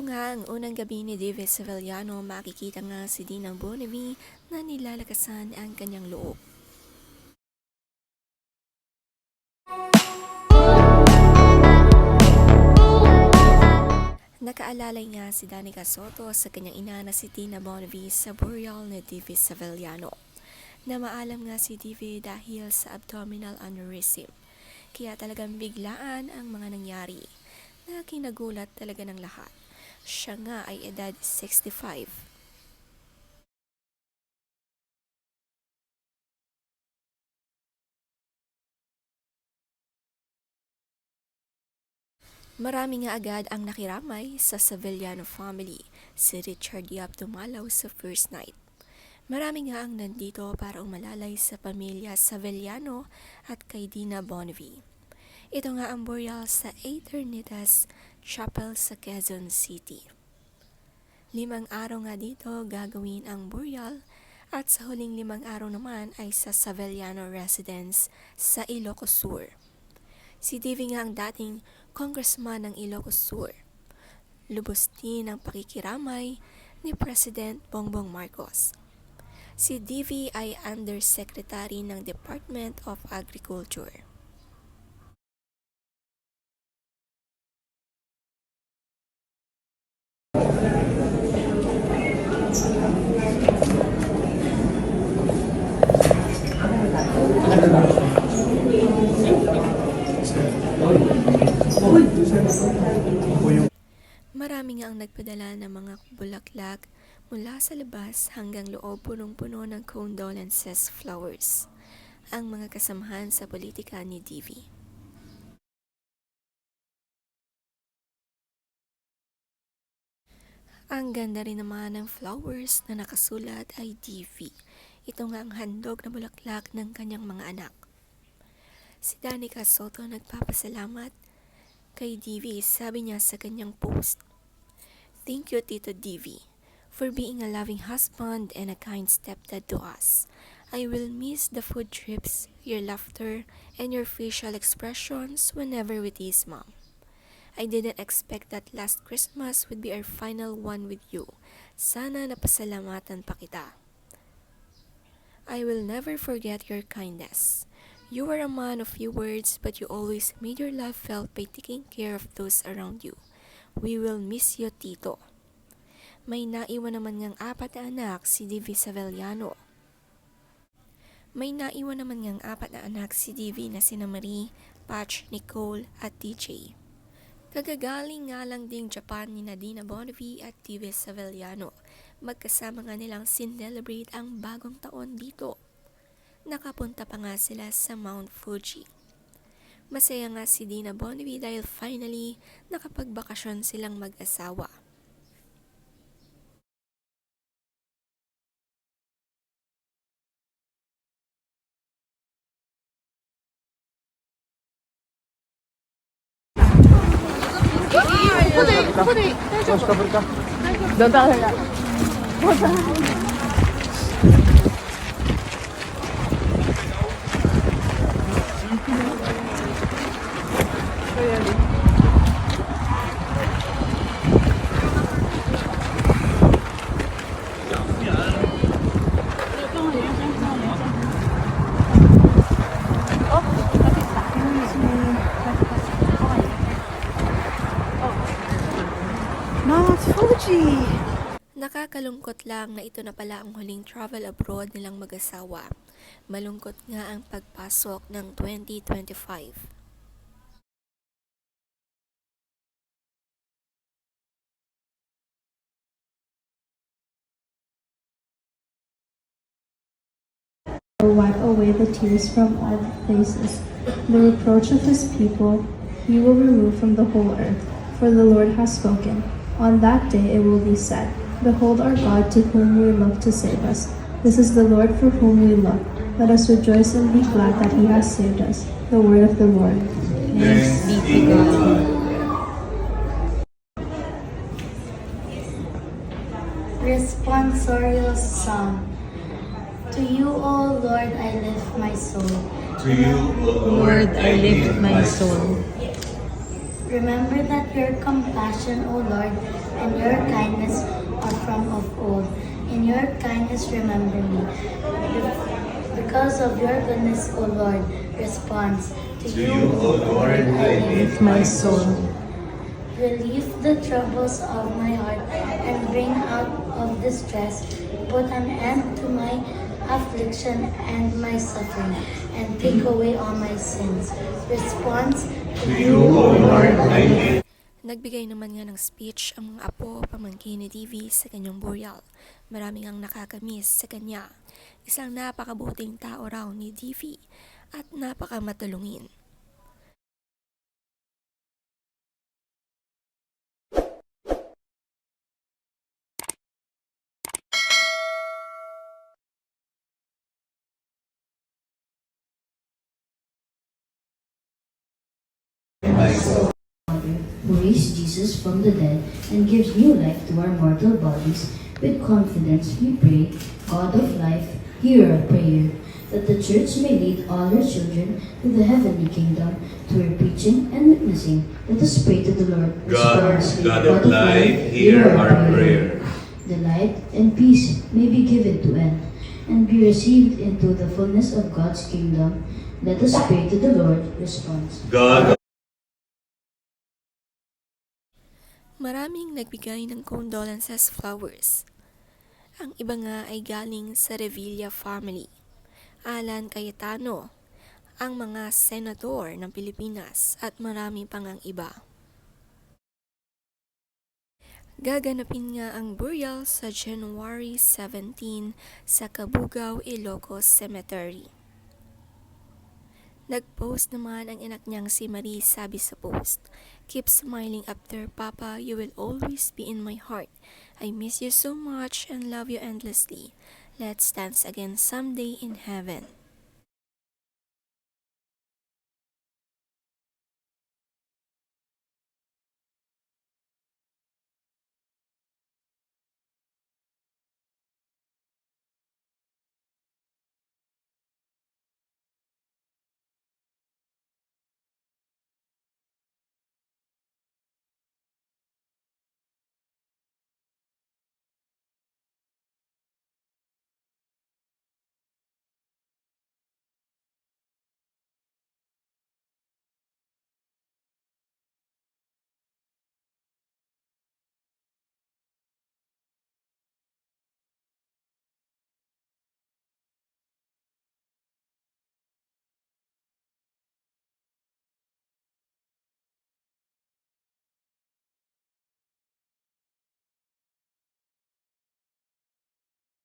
Ito nga ang unang gabi ni David Sevillano, makikita nga si Dinang Bonnevie na nilalakasan ang kanyang loob. Nakaalalay nga si Danica Soto sa kanyang ina na si Tina Bonnevie sa burial ni David Sevillano. Na maalam nga si David dahil sa abdominal aneurysm. Kaya talagang biglaan ang mga nangyari na kinagulat talaga ng lahat. Siya nga ay edad 65. Marami nga agad ang nakiramay sa Sevillano family. Si Richard Yap dumalaw sa first night. Marami nga ang nandito para umalalay sa pamilya Sevillano at kay Dina Bonnevie. Ito nga ang burial sa Eternitas Chapel sa Quezon City. Limang araw nga dito gagawin ang burial at sa huling limang araw naman ay sa Sevillano Residence sa Ilocos Sur. Si Davy nga ang dating congressman ng Ilocos Sur. Lubos din ang pakikiramay ni President Bongbong Marcos. Si Davy ay Undersecretary ng Department of Agriculture. Marami nga ang nagpadala ng mga bulaklak mula sa labas hanggang loob punong-puno ng condolences flowers. Ang mga kasamahan sa politika ni Divi. Ang ganda rin naman ng flowers na nakasulat ay DV. Ito nga ang handog na bulaklak ng kanyang mga anak. Si Danica Soto nagpapasalamat kay DV, sabi niya sa kanyang post. Thank you, Tito DV, for being a loving husband and a kind stepdad to us. I will miss the food trips, your laughter, and your facial expressions whenever we tease mom. I didn't expect that last Christmas would be our final one with you. Sana napasalamatan pa kita. I will never forget your kindness. You were a man of few words, but you always made your love felt by taking care of those around you. We will miss you, Tito. May naiwan naman ngang apat na anak si Divi Savellano. May naiwan naman ngang apat na anak si Divi na sina Marie, Patch, Nicole at DJ. Kagagaling nga lang ding Japan ni Nadina Bonnevie at Divi Savellano. Magkasama nga nilang sin-celebrate ang bagong taon dito. Nakapunta pa nga sila sa Mount Fuji. Masaya nga si Dina Bonnevie dahil finally nakapagbakasyon silang mag-asawa. Ложка бурка. Ложка бурка. Да, да, да. Nakakalungkot lang na ito na pala ang huling travel abroad nilang mag-asawa. Malungkot nga ang pagpasok ng 2025. will wipe away the tears from all the faces. The reproach of his people he will remove from the whole earth. For the Lord has spoken. On that day it will be said, Behold our God to whom we look to save us. This is the Lord for whom we look. Let us rejoice and be glad that he has saved us. The word of the Lord. Thanks be to God. Responsorial Psalm. To you, O Lord, I lift my soul. To you, O Lord, I lift my soul. Remember that your compassion, O Lord, and your kindness your kindness, remember me. Be- Because of your goodness, O Lord, response. To, you, O Lord, I lift my soul. Relieve the troubles of my heart and bring out of distress. Put an end to my affliction and my suffering, and take away all my sins. Response to you, O Lord, I lift. Nagbigay naman nga ng speech ang mga apo pamangkin ni DV sa kanyang burial. Maraming ang nakakamiss sa kanya. Isang napakabuting tao raw ni DV at napakamatulungin. who raised Jesus from the dead and gives new life to our mortal bodies, with confidence we pray, God of life, hear our prayer, that the church may lead all her children to the heavenly kingdom through her preaching and witnessing. Let us pray to the Lord. God, God of life, hear our prayer. The light and peace may be given to end, and be received into the fullness of God's kingdom. Let us pray to the Lord. Response. God Maraming nagbigay ng condolences flowers. Ang iba nga ay galing sa Revilla family. Alan Cayetano, ang mga senador ng Pilipinas at marami pang ang iba. Gaganapin nga ang burial sa January 17 sa Kabugao, Ilocos Cemetery. Nag-post naman ang anak niyang si Marie sabi sa post, Keep smiling after Papa, you will always be in my heart. I miss you so much and love you endlessly. Let's dance again someday in heaven.